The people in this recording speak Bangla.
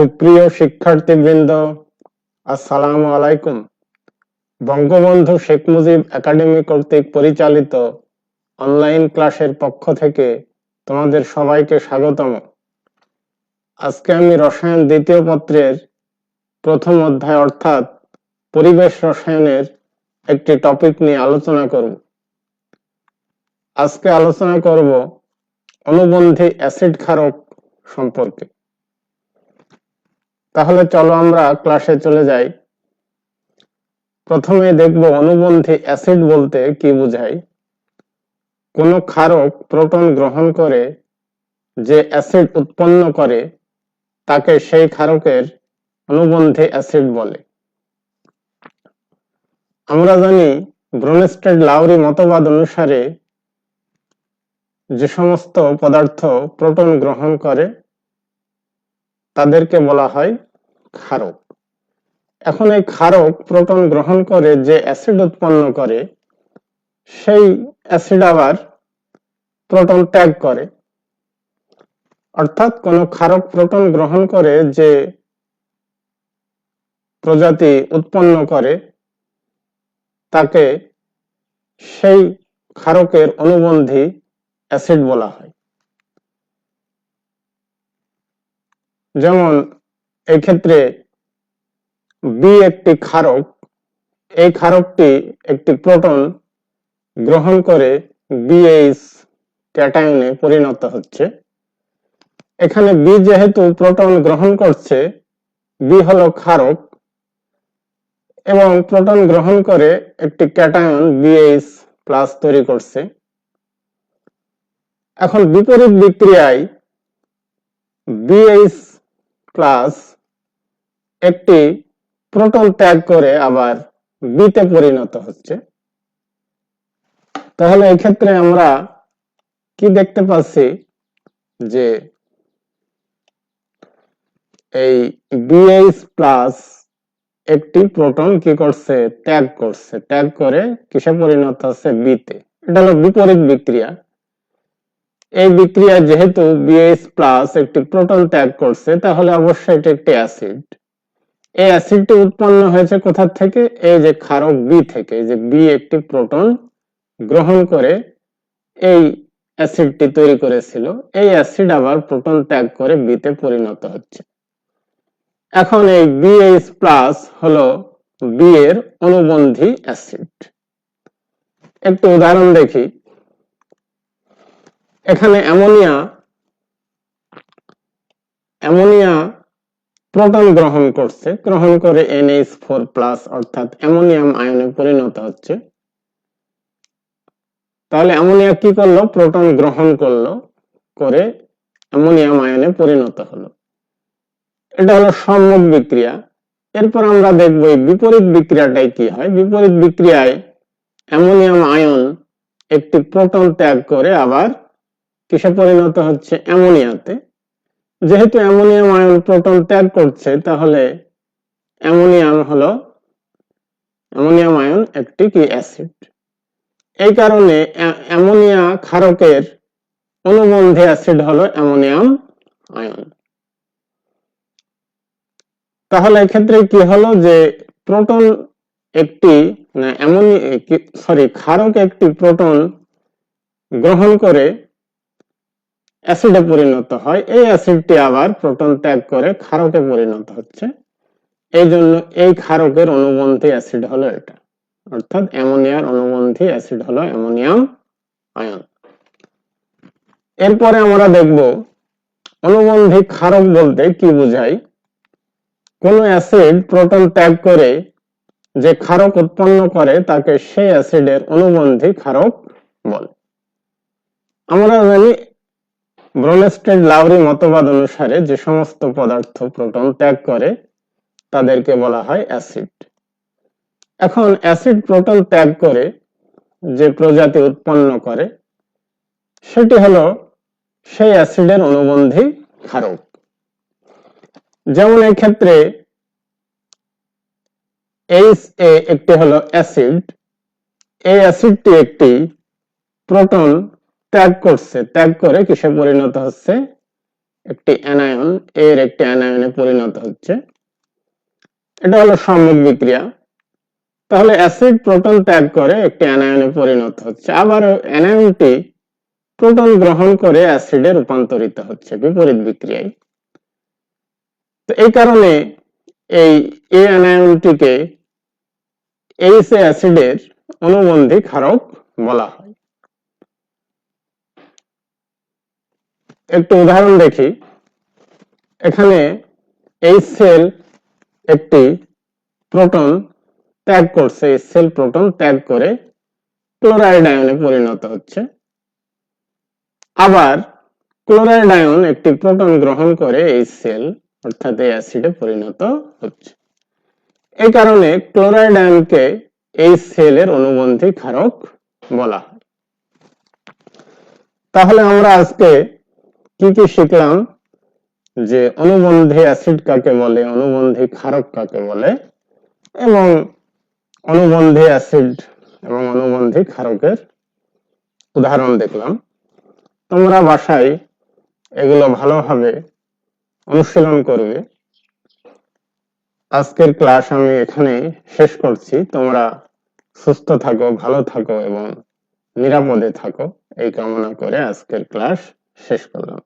সুপ্রিয় শিক্ষার্থীবৃন্দ, আসসালামু আলাইকুম। বঙ্গবন্ধু শেখ মুজিব একাডেমি কর্তৃক পরিচালিত অনলাইন ক্লাসের পক্ষ থেকে তোমাদের সবাইকে স্বাগতম। আজকে আমি রসায়ন দ্বিতীয় পত্রের প্রথম অধ্যায় অর্থাৎ পরিবেশ রসায়নের একটি টপিক নিয়ে আলোচনা করব। আজকে আলোচনা করব অনুবন্ধী অ্যাসিড ক্ষারক সম্পর্কে। তাহলে চলো আমরা ক্লাসে চলে যাই। প্রথমে দেখব অনুবন্ধী অ্যাসিড বলতে কি বোঝায়। কোন ক্ষারক প্রোটন গ্রহণ করে যে অ্যাসিড উৎপন্ন করে, তাকে সেই ক্ষারকের অনুবন্ধী অ্যাসিড বলে। আমরা জানি ব্রোনেস্টেড লাউরি মতবাদ অনুসারে যে সমস্ত পদার্থ প্রোটন গ্রহণ করে তাদেরকে বলা হয় ক্ষারক। এখন এই ক্ষারক প্রোটন গ্রহণ করে যে অ্যাসিড উৎপন্ন করে, সেই অ্যাসিড আবার প্রোটন ত্যাগ করে। অর্থাৎ কোন ক্ষারক প্রোটন গ্রহণ করে যে প্রজাতি উৎপন্ন করে, তাকে সেই ক্ষারকের অনুবন্ধী অ্যাসিড বলা হয়। যেমন এক্ষেত্রে বি একটি ক্ষারক, এই ক্ষারকটি একটি প্রোটন গ্রহণ করে বিএইচ ক্যাটায়নে পরিণত হচ্ছে। এখানে বি যেহেতু প্রোটন গ্রহণ করছে বি হলো ক্ষারক এবং প্রোটন গ্রহণ করে একটি ক্যাটায়ন বিএইচ প্লাস তৈরি করছে। এখন বিপরীত বিক্রিয়ায় বিএইচ প্লাস একটি প্রোটন ত্যাগ করে আবার বিতে পরিণত হচ্ছে। তাহলে এক্ষেত্রে আমরা কি দেখতে পাচ্ছি? যে এই বিএইচ প্লাস একটি প্রোটন কি করছে? ত্যাগ করছে। ত্যাগ করে কিসে পরিণত হচ্ছে? বিতে এটা হলো বিপরীত বিক্রিয়া। এই বিক্রিয়া যেহেতু প্লাস একটি প্রোটন ত্যাগ করছে, তাহলে অবশ্যই এটি একটি অ্যাসিড এই অ্যাসিডটি উৎপন্ন হয়েছে কোথা থেকে? এই যে ক্ষারক বি থেকে যে বি একটি প্রোটন গ্রহণ করে এই অ্যাসিডটি তৈরি করেছিল। এই অ্যাসিড আবার প্রোটন ত্যাগ করে বিতে পরিণত হচ্ছে। এখন এই বিএইচ প্লাস হলো বি এর অনুবন্ধী অ্যাসিড একটু উদাহরণ দেখি। এখানে অ্যামোনিয়া অ্যামোনিয়া প্রোটন গ্রহণ করছে। গ্রহণ করে এনএইচ ফোর প্লাস অর্থাৎ অ্যামোনিয়াম আয়নে পরিণত হচ্ছে। তাহলে অ্যামোনিয়া কি করল? প্রোটন গ্রহণ করল, করে অ্যামোনিয়াম আয়নে পরিণত হলো। এটা হলো সম্মুখ বিক্রিয়া। এরপর আমরা দেখব এই বিপরীত বিক্রিয়াটাই কি হয়। বিপরীত বিক্রিয়ায় অ্যামোনিয়াম আয়ন একটি প্রোটন ত্যাগ করে আবার কিসে পরিণত হচ্ছে? অ্যামোনিয়াতে। যেহেতু অ্যামোনিয়াম আয়ন প্রোটন ত্যাগ করছে, তাহলে অ্যামোনিয়াম হলো অ্যামোনিয়াম আয়ন একটি কি অ্যাসিড। এই কারণে অ্যামোনিয়া ক্ষারকের অনুবন্ধী অ্যাসিড হলো অ্যামোনিয়াম আয়ন তাহলে এক্ষেত্রে কি হলো যে প্রোটন একটি, না অ্যামোনিয়া সরি, ক্ষারক একটি প্রোটন গ্রহণ করে অ্যাসিডে পরিণত হয়। এই অ্যাসিডটি আবার প্রোটন ত্যাগ করে ক্ষারকে পরিণত হচ্ছে। এই জন্য এই ক্ষারকের অনুবন্ধী অ্যাসিড হলো এটা। অর্থাৎ অ্যামোনিয়ার অনুবন্ধী অ্যাসিড হলো অ্যামোনিয়াম আয়ন। এরপরে আমরা দেখব অনুবন্ধী ক্ষারক বলতে কি বোঝায়। কোন অ্যাসিড প্রোটন ত্যাগ করে যে ক্ষারক উৎপন্ন করে, তাকে সেই অ্যাসিডের অনুবন্ধী ক্ষারক বলে। আমরা জানি ব্রোনেস্টেড লাউরি মতবাদ অনুসারে যে সমস্ত পদার্থ প্রোটন ত্যাগ করে, তাদেরকে বলা হয় অ্যাসিড। এখন অ্যাসিড প্রোটন ত্যাগ করে যে প্রজাতি উৎপন্ন করে, সেটি হলো সেই অ্যাসিডের অনুবন্ধী ক্ষারক। যেমন এই ক্ষেত্রে এইচ এ একটি হলো অ্যাসিড, এই অ্যাসিডটি একটি প্রোটন ত্যাগ করছে। ত্যাগ করে কিসে পরিণত হচ্ছে? একটি অ্যানায়ন এর একটি অ্যানায়নে পরিণত হচ্ছে। এটা হলো সম্মুখ বিক্রিয়া। তাহলে অ্যাসিড প্রোটন ত্যাগ করে একটি অ্যানায়নে পরিণত হচ্ছে। আবার অ্যানায়নটি প্রোটন গ্রহণ করে অ্যাসিডে রূপান্তরিত হচ্ছে বিপরীত বিক্রিয়ায়। তো এই কারণে এই এ অ্যানায়নটিকে এইচ অ্যাসিডের অনুবন্ধী ক্ষারক বলা হয়। একটু উদাহরণ দেখি। এখানে এই সেল একটি প্রোটন ত্যাগ করছে। এই সেল প্রোটন ত্যাগ করে ক্লোরাইড আয়নে পরিণত হচ্ছে। আবার ক্লোরাইড আয়ন একটি প্রোটন গ্রহণ করে এই সেল অর্থাৎ এই অ্যাসিডে পরিণত হচ্ছে। এই কারণে ক্লোরাইড আয়নকে এই সেলের অনুবন্ধী ক্ষারক বলা হয়। তাহলে আমরা আজকে কি কি শিখলাম? যে অনুবন্ধী অ্যাসিড কাকে বলে, অনুবন্ধী ক্ষারক কাকে বলে, এবং অনুবন্ধী অ্যাসিড এবং অনুবন্ধী ক্ষারকের উদাহরণ দেখলাম। তোমরা বাসায় এগুলো ভালোভাবে অনুশীলন করবে। আজকের ক্লাস আমি এখানে শেষ করছি। তোমরা সুস্থ থাকো, ভালো থাকো এবং নিরাপদে থাকো। এই কামনা করে আজকের ক্লাস শেষ করলাম।